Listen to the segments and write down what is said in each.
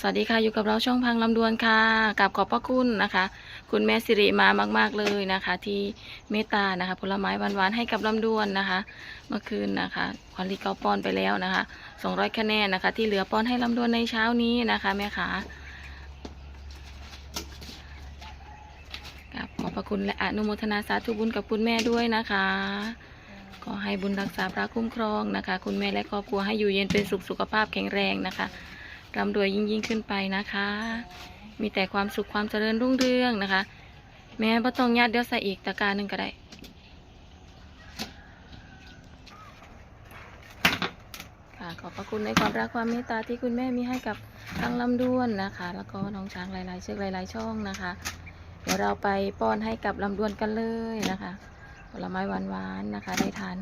สวัสดีค่ะ อยู่กับเราช่องพังลำดวนค่ะกับขอบพระคุณนะคะ คุณแม่สิริมามาก ๆเลยนะคะ ที่เมตตานะคะ ผลไม้หวานๆให้กับลำดวนนะคะ เมื่อคืนนะคะควันลีเกาป้อนไปแล้วนะคะ200คะแนนนะคะ ที่เหลือป้อนให้ลำดวนในเช้านี้นะคะแม่ขากับขอบพระคุณและอนุโมทนาสาธุบุญกับคุณแม่ด้วยนะคะขอให้บุญรักษาพระคุ้มครองนะคะ คุณแม่และครอบครัวให้อยู่เย็นเป็นสุขสุขภาพแข็งแรงนะคะ ร่ำรวยยิ่งยิ่งขึ้นไปนะคะ มีแต่ความสุขความเจริญรุ่งเรืองนะคะ แม่บ่ต้องยัดเดี๋ยวใส่อีกตะกร้าหนึ่งก็ได้ค่ะขอบพระคุณในความรักความเมตตาที่คุณแม่มีให้กับทางลำดวนนะคะ แล้วก็น้องช้างหลายๆเชือกหลายๆช่องนะคะ เดี๋ยวเราไปป้อนให้กับลำดวนกันเลยนะคะผลไม้หวานๆนะคะ ได้ทาน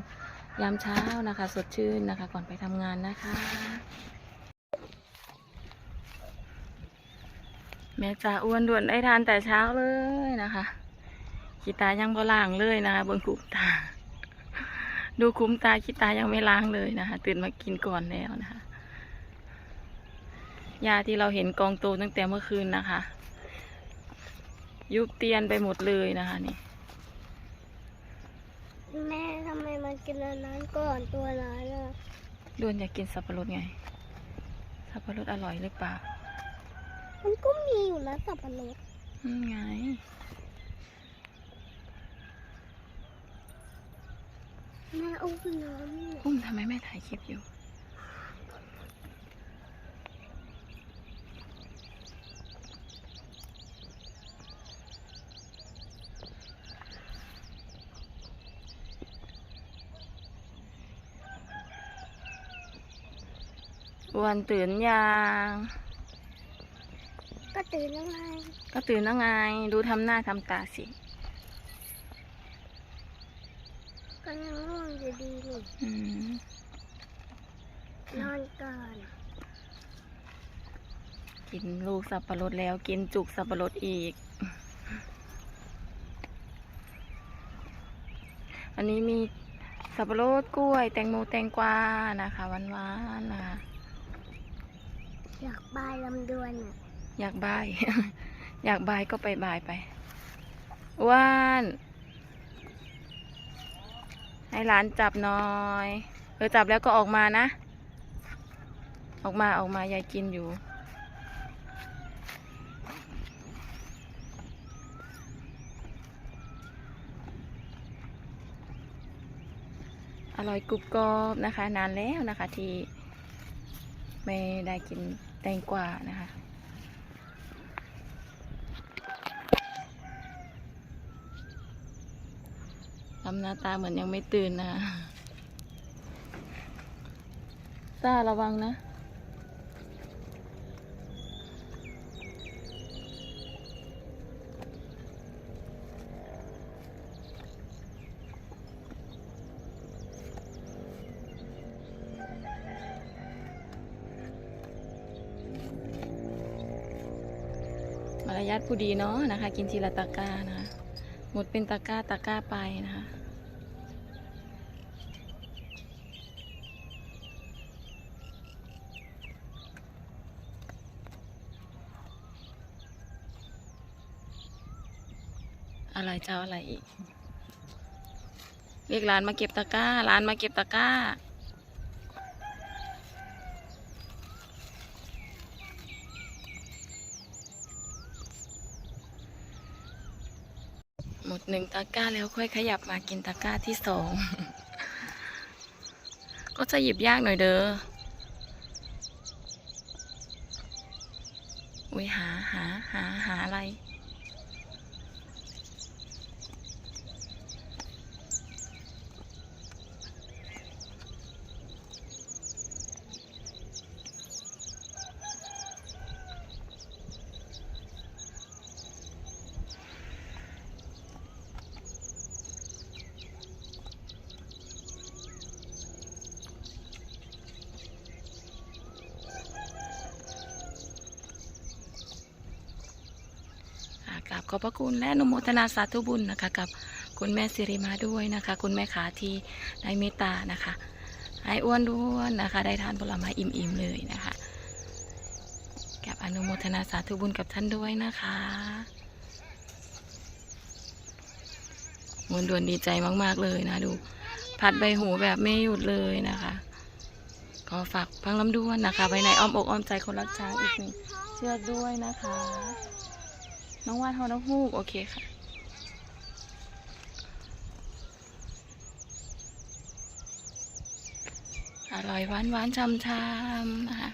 ยามเช้านะคะ สดชื่นนะคะ ก่อนไปทำงานนะคะ แม่จ่าอ้วนด่วนได้ทานแต่เช้าเลยนะคะขีตายังบ่ล้างเลยนะคะบนคุ้มตา ดูคุ้มตาขีตายังไม่ล้างเลยนะคะ ตื่นมากินก่อนแล้วนะคะยาที่เราเห็นกองโตตั้งแต่เมื่อคืนนะคะ ยุบเตียนไปหมดเลยนะคะนี่แม่ทำไมมันกินอันนั้นก่อนตัวนั้นอะด้วนอยากกินสับปะรดไง สับปะรดอร่อยหรือเปล่า มันก็มีอยู่นะสับปะรดอืมไงแม่เอาไปน้ำเนี่ยอุ้มทำไมแม่ถ่ายคลิปอยู่อ้วนตื่นยังก็ ตื่นยังไงก็ตื่นแล้วไง ดูทำหน้าทำตาสิก็ยังง่วงอยู่ดีนี่อืมนอนก่อนกินลูกสับปะรดแล้วกินจุกสับปะรดอีก อันนี้มีสับปะรดกล้วย แตงโมแตงกวานะคะหวานๆนะคะอยากบายลำดวนอะ อยากบาย อยากบายก็ไปบายไปอ้วนให้หลานจับหน่อยเออจับแล้วก็ออกมานะ ออกมาออกมายายกินอยู่ อร่อยกรุบกรอบนะคะ นานแล้วนะคะที่ไม่ได้กินแตงกวานะคะ ทำหน้าตาเหมือนยังไม่ตื่นนะซ่าระวังนะมารยาทผู้ดีเนาะนะคะ กินทีละตะกร้านะคะหมดเป็นตะกร้าตะกร้าไปนะคะ อะไรเจ้าอะไรอีก เรียกร้านมาเก็บตะกร้า ร้านมาเก็บตะกร้า หมดหนึ่งตะกร้าแล้วค่อยขยับมากินตะกร้าที่สอง ก็จะหยิบยากหน่อยเด้ออุ้ยหาหาหาหาอะไร ขอบพระคุณและอนุโมทนาสาธุบุญนะคะ กับคุณแม่สิริมาด้วยนะคะ คุณแม่ขาที่ได้เมตตานะคะให้อ้วนด้วนนะคะ ได้ทานผลไม้อิ่มๆเลยนะคะกับอนุโมทนาสาธุบุญกับท่านด้วยนะคะมวนดวนดีใจมาก ๆ เลยนะดู ผัดใบหูแบบไม่หยุดเลยนะคะก็ฝากพังลำด้วนนะคะไว้ในอ้อมอกอ้อมใจคนรักช้างอีกหนึ่งเชือกด้วยนะคะ น้องวาดฮอน้องฮูก โอเคค่ะ อร่อยหวานหวานๆช่ำนะคะ